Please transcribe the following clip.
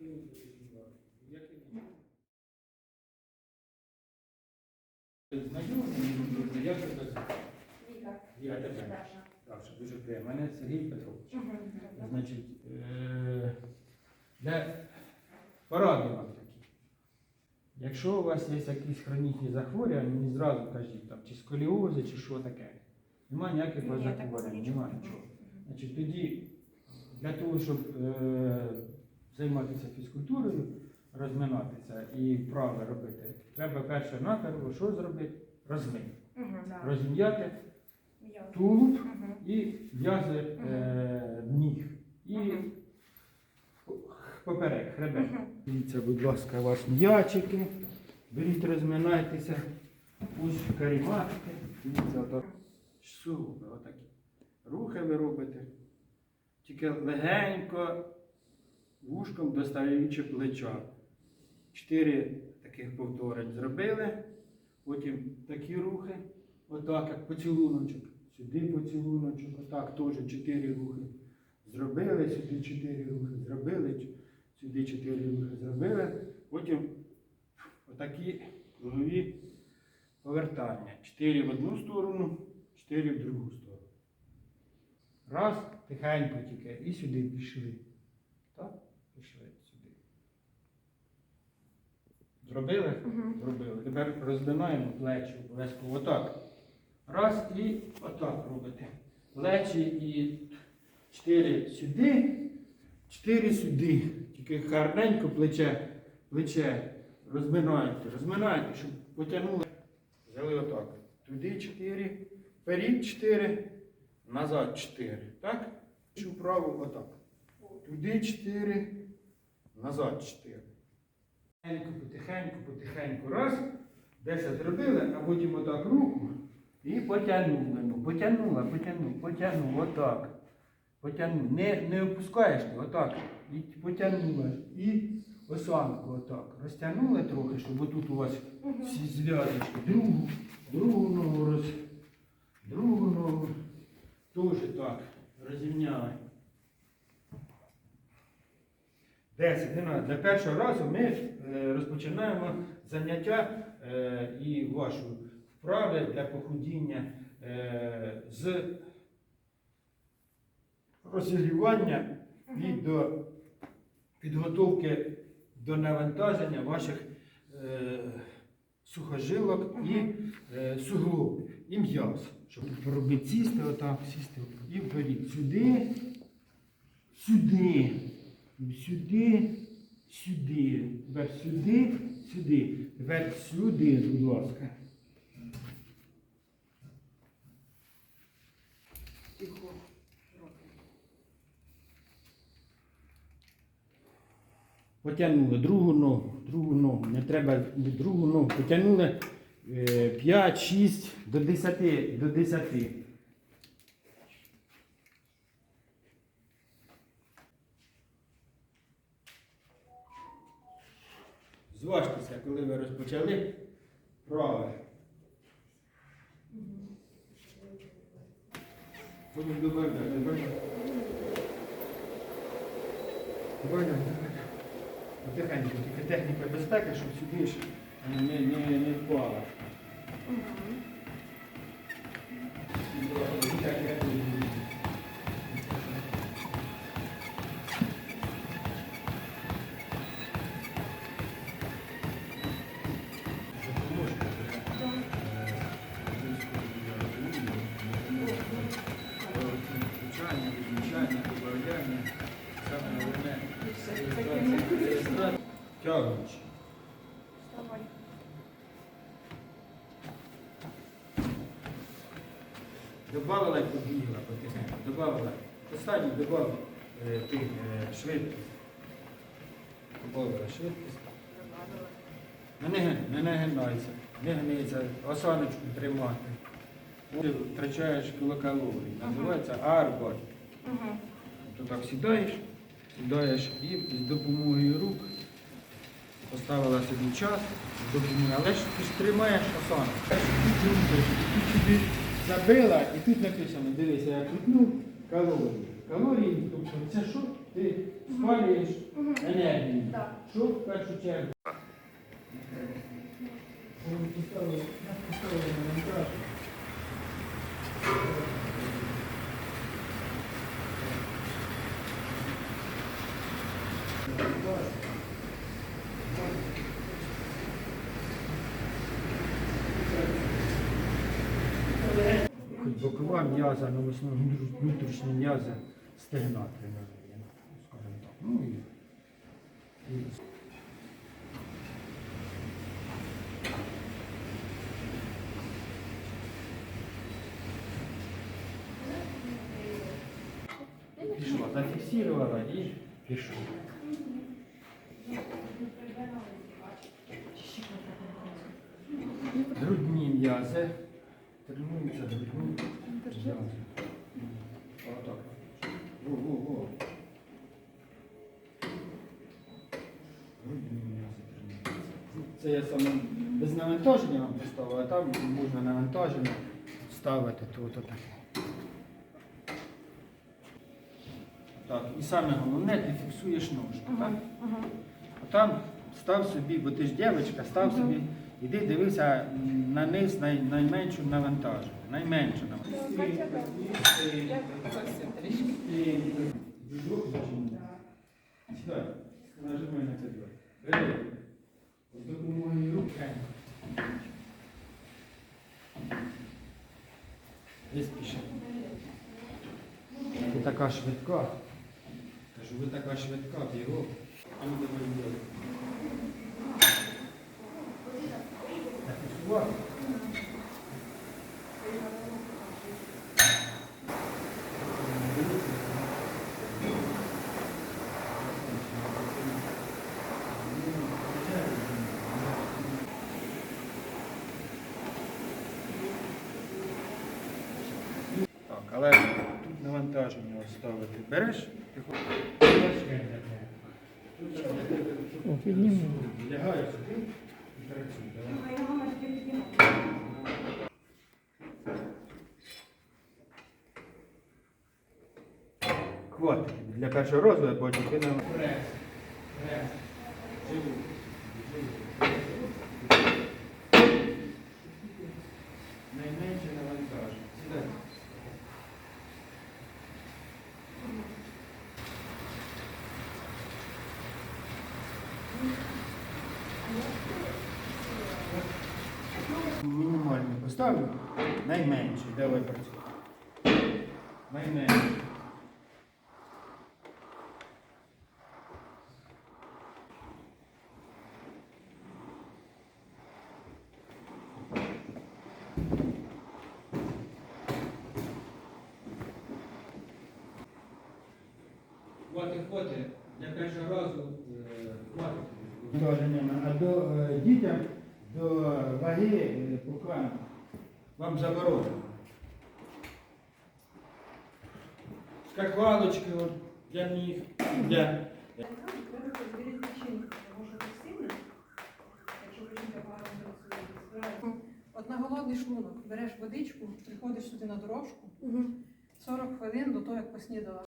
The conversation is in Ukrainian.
Звати? Віка. Я тебе. Так, дуже приємно. Мене Сергій Петрович. Значить, для поради вам такі. Якщо у вас є якісь хронічні захворювання, мені зразу кажіть, там, чи сколіози, чи що таке. Немає ніяких Ні, захворювань, нічого. нічого. Значить, тоді для того, щоб е, займатися фізкультурою, розминатися і вправи робити, треба перше наперво, що зробити? Розмин. Розім'яти тулуб і в'язи е, ніг. І поперек, хребет. Дивіться, будь ласка, ваші м'ячики. Беріть, розминайтеся. Ось каріматики. Дивіться, отак. Супер, отакі. Рухи ви робите. Тільки легенько, вушком достаючи плеча. Чотири таких повторень зробили. Потім такі рухи. Отак, як поцілуночок. Сюди поцілуночок, отак теж чотири рухи. Зробили, сюди чотири рухи зробили, сюди чотири рухи зробили. Потім отакі кругові повертання. Чотири в одну сторону, чотири в другу сторону. Раз, тихенько тільки. І сюди пішли. Так? Пішли сюди. Зробили? Мгм. Зробили. Тепер розминаємо плечі обов'язково отак. Раз і отак робите. Плечі і чотири сюди, чотири сюди. Тільки гарненько плече, плече розминаєте, розминаєте, щоб потягнули. Взяли отак. Туди чотири, вперед чотири, назад чотири. Так? Чи вправо отак. Туди чотири, назад чотири. Потихеньку, потихеньку, потихеньку. Раз. Десять зробили, а потім отак руку і потягнули. Ну, потягнула, потягнула, потягнула, отак. Потягнула. Не, не опускаєш ти, отак. І потягнула. І осанку отак. Розтягнули трохи, щоб отут у вас всі зв'язочки. Другу, другу ногу роз. Другу ногу. Теж так. Розімняли. 10, не. Для першого разу ми е, розпочинаємо заняття е, і вашу вправи для похудіння е, з розігрівання і до підготовки до навантаження ваших сухожилок і суглобів, і м'яз. Щоб робити сісти, отак, сісти і вперед. Сюди, сюди. Сюди, сюди. Тепер сюди, сюди. Тепер сюди, будь ласка. Тихо. Потягнули другу ногу, другу ногу. Не треба другу ногу. Потягнули 5, 6 до 10, до 10. Зважтеся, коли ви розпочали праве. Потім добавляй, добавляй. Добавляй. Потихеньку, тільки техніка безпеки, щоб сюди ж не, не, не впала. Побігла потихеньку. Добавила. Останній добавила е, ти, е, швидкість. Добавила швидкість. Не, не, не нагинайся, не гнися, осаночку тримати. Ти втрачаєш кілокалорій. Називається. То так сідаєш, сідаєш і з допомогою рук поставила собі час, з допомогою, але ж ти ж тримаєш осанку. Забила і тут написано, дивися, я крутну калорії. Калорії, тобто це що? Ти спалюєш енергію. Що в першу чергу? Коли поставили- поставили на монтаж. Хоч бокова м'яза, основному внутрішні м'язи стегна тренує, скажімо так. Ну, і, і пішло, зафіксувала і пішло. Грудні м'язи. Грудні м'язи. Отак. Во, во, во. Грудні м'язи тренуються. Це я саме без навантаження вам поставив, а там можна навантаження ставити тут отаке. Так, і саме головне, ти фіксуєш ножку. Так? Ага. А там став собі, бо ти ж дівчинка, став собі, іди дивися на низ най, найменшу навантаження. Найменше навантаження. Сідай, нажимай на. Бери. З допомогою рук. Не. Ти така швидка. Кажу, ви така швидка, бігом. А ну давай Так, але тут навантаження ставити. Береш? Ти О, підніму. Лягаю Давай. Для першого разу, я бачу, ти на прес. Прес. Живу. Найменше навантаження. Сідай. Мінімальний поставлю. Найменший. Давай працюй. Найменший. Хватить, хватить. Для першого разу е, хватить. А до е, дітям до ваги поки вам заборонено. Скакалочки от, для них, для От на голодний шлунок береш водичку, приходиш сюди на дорожку, 40 хвилин до того, як поснідала.